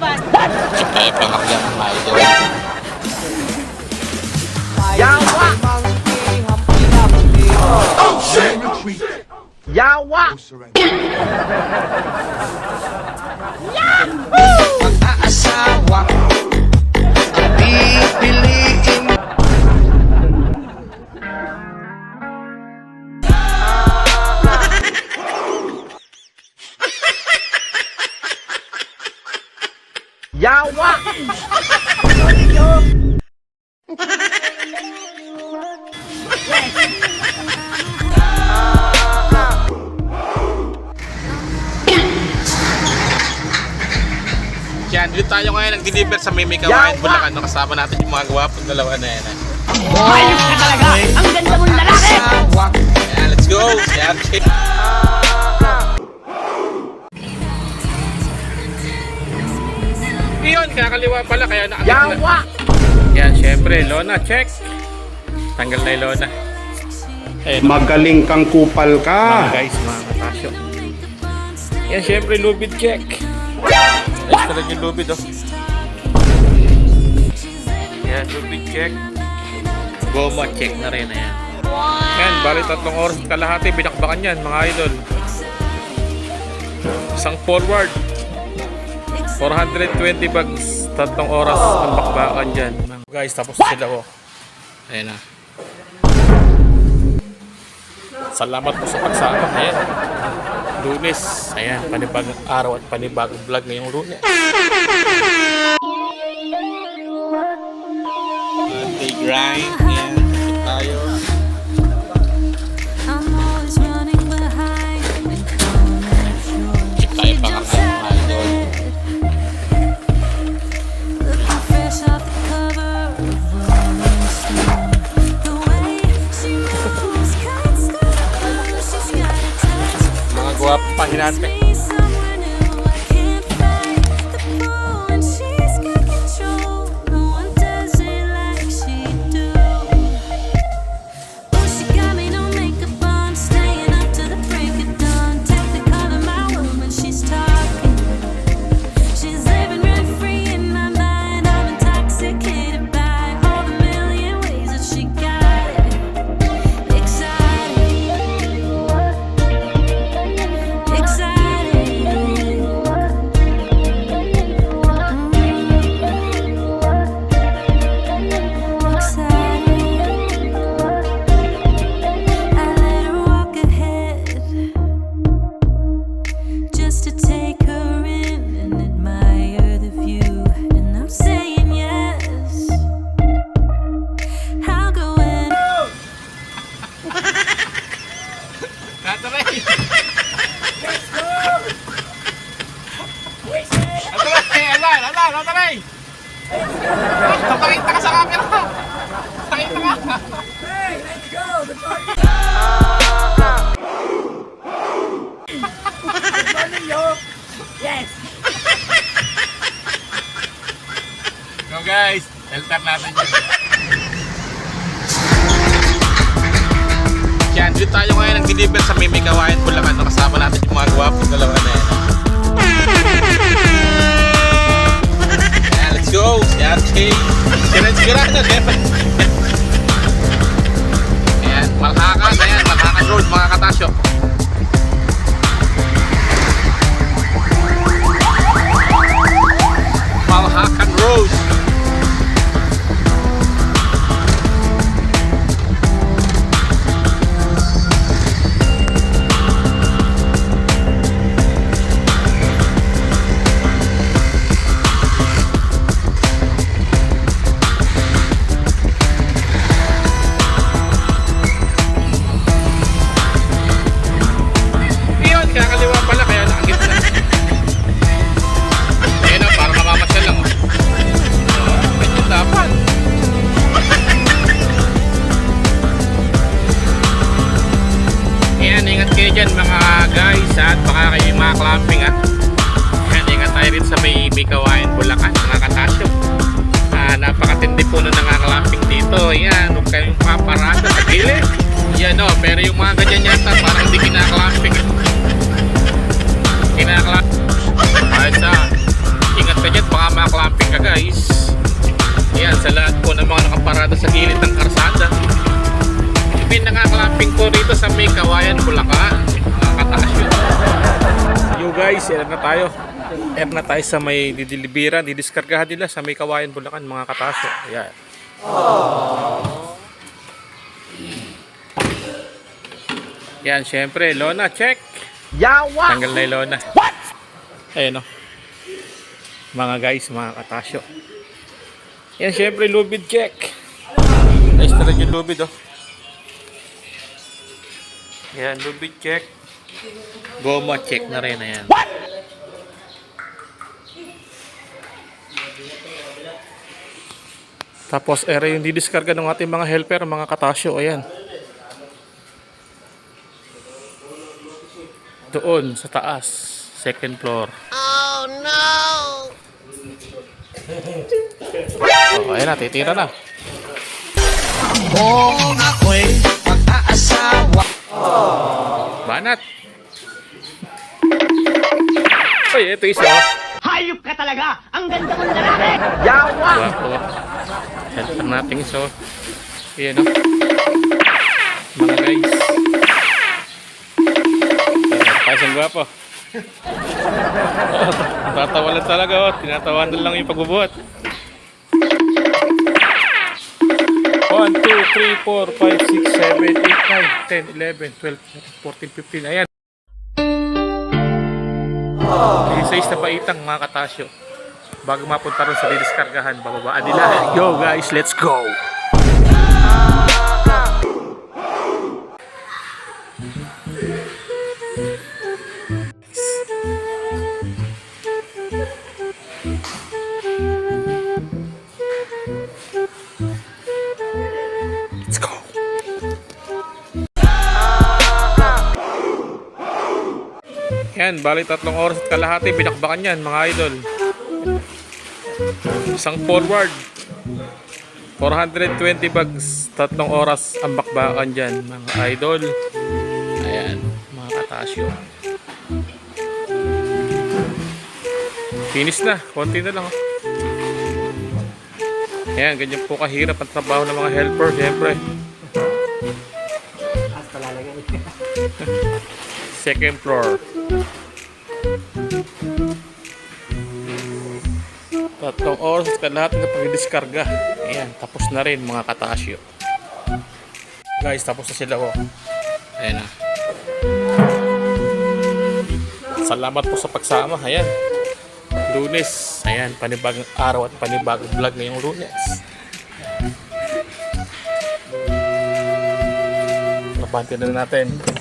laban. Ay, pangakyat mga idol. Yawa! Yawa! Yawa! Yan, dito tayo ngayon nag-deliver sa Mimi Kawain, Bulacan. No? Kasama natin yung mga gwapong dalawa na yan. ah. Ayos ka talaga. Ang ganda mong lalaki. Ayan, let's go! Si Archie. Iyon, kakaliwa pala, kaya nakakita. Yawa! Yan, syempre, Lona, check. Tanggal na yung Lona. Ayun, Magaling kang kupal mga ka. guys, mga katasyo. Yan, syempre, lubid check. Ayos rin yung lubid, oh. Yan, lubid check. Goma check na rin, ayan. Yan, bali tatlong oras at kalahati, binakbakan yan, mga idol. Isang forward. 420 bags, tatlong oras ang bakbakan dyan. Guys, tapos na sila, oh. Ayan na. Salamat po sa pagsama. Ayan. Lunes. Ayan, panibagong araw at panibagong vlog ngayong lunes. Monday grind. Gwapong Tataray! Tataray! Alan! Alan! Tataray! Pakita ka sa camera! Pakita ka! Yes. Go guys! Shelter natin yun. Dito tayo ngayon nag-deliver sa Mimi Kawain, Bulacan. Kasama natin yung mga gwapong dalawa na yan. Ayan, let's go! Si Archie! Sinan-sigurado, syempre. Ayan, Malhakan, ayan, Malhakan Road, mga katasyo. Nakaparada sa gilid ng karsada. May naka-clamping po rito sa may Kawayan, Bulacan. Nakakataas yun. Yo guys, air na tayo. Air na tayo sa may didilibiran, didiskargahan nila sa may Kawayan, Bulacan, mga kataso. Ayan. Yan, syempre, Lona, check. Yawa! Tanggal na yung lona. What? Ayun o. Mga guys, mga katasyo. Yan, syempre, lubid check. Nice na rin yung lubid oh. Yan, lubid check. Goma check na rin. Ayan. What? Tapos, ere yung didiskarga ng ating mga helper, mga katasyo. Ayan. Doon, sa taas. Second floor. Oh, no! Oh, ayun na, titira na. Kung ako'y mag-aasawa Banat! Ay, ito isa. oh. Hayop ka talaga! Ang ganda mong lalaki! Yawa! Guwapo. Helper natin isa. oh. Ayan o. Mga guys. Pasang guwapo. Oh, tatawalan talaga oh. Tinatawanan lang yung pagbubuhat. 2, 3, 4, 5, 6, 7, 8, 9, 10, 11, 12, 14, 15. Ayan. Isa-is na paitang mga katasyo. Bago mapunta rin sa didiskargahan, bababaan nila. Yo guys, let's go! Yan, bali tatlong oras at kalahati, binakbakan yan mga idol. Isang forward. 420 bags, tatlong oras ang bakbakan dyan mga idol. Ayan, mga katasyo. Finish na, konti na lang. Oh. Ayan, ganyan po kahirap ang trabaho ng mga helper, syempre. Second floor. Tatlong oras ka lahat ng pag-diskarga. Ayan, tapos na rin mga katasyo. Guys, tapos na sila oh. Ayan na. Salamat po sa pagsama. Ayan. Lunes. Ayan, panibagong araw at panibagong vlog ngayong lunes. Napante na natin.